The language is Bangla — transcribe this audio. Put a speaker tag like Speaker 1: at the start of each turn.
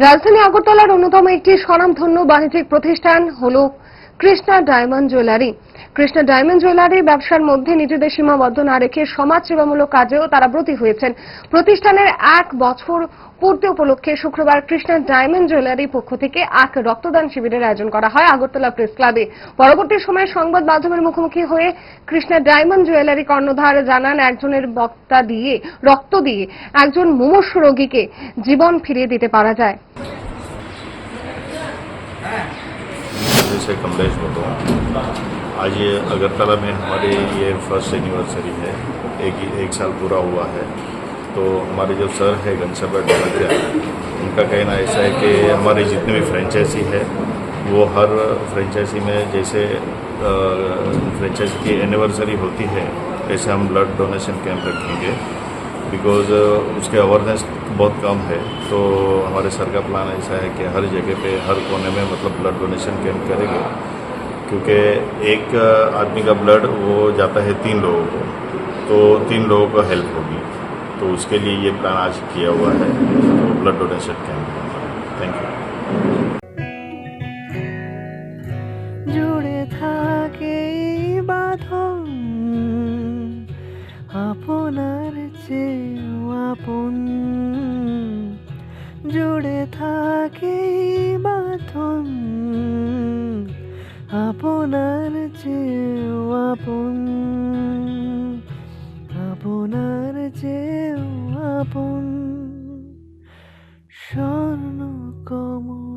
Speaker 1: রাজধানী আগরতলার অন্যতম একটি স্বনামধন্য বাণিজ্যিক প্রতিষ্ঠান হল Krishna diamond jewellery. Krishna diamond jewellery ব্যবসার মধ্যে নিজেদের সীমাবদ্ধ না রেখে সমাজ সেবামূলক কাজেও তারা ব্রতী হয়েছেন। প্রতিষ্ঠানের এক বছর পূর্তি উপলক্ষে শুক্রবার কৃষ্ণা ডায়মন্ড জুয়েলারি পক্ষ থেকে এক রক্তদান শিবিরের আয়োজন করা হয় আগরতলা প্রেস ক্লাবে। পরবর্তী সময়ে সংবাদ মাধ্যমের মুখোমুখি হয়ে কৃষ্ণা ডায়মন্ড জুয়েলারি কর্ণধার জানান, একজনের বক্তা দিয়ে, রক্ত দিয়ে একজন মুমূর্ষ রোগীকে জীবন ফিরিয়ে দিতে পারা যায়।
Speaker 2: जैसे कमलेश बोलता हूँ आज ये अगरतला में हमारे ये फ़र्स्ट एनिवर्सरी है, एक एक साल पूरा हुआ है। तो हमारे जो सर है घनश्याम ढोलकिया उनका कहना ऐसा है कि हमारे जितने भी फ्रेंचाइजी है, वो हर फ्रेंचाइजी में जैसे फ्रेंचाइजी की एनिवर्सरी होती है, ऐसे हम ब्लड डोनेशन कैंप रखेंगे। बिकॉज़ uh, उसके अवेयरनेस बहुत कम है तो हमारे सर का प्लान ऐसा है कि हर जगह पे, हर कोने में मतलब ब्लड डोनेशन कैंप करेंगे। क्योंकि एक uh, आदमी का ब्लड वो जाता है तीन लोगों को तो तीन लोगों को हेल्प होगी। तो उसके लिए ये प्लान आज किया हुआ है तो blood donation camp thank you
Speaker 3: जुड़े था কাছে আপন। জুড়ে থাকে বাথন আপনার চেয়েও আপন। আপনার চেয়েও আপন। স্বর্ণ কমল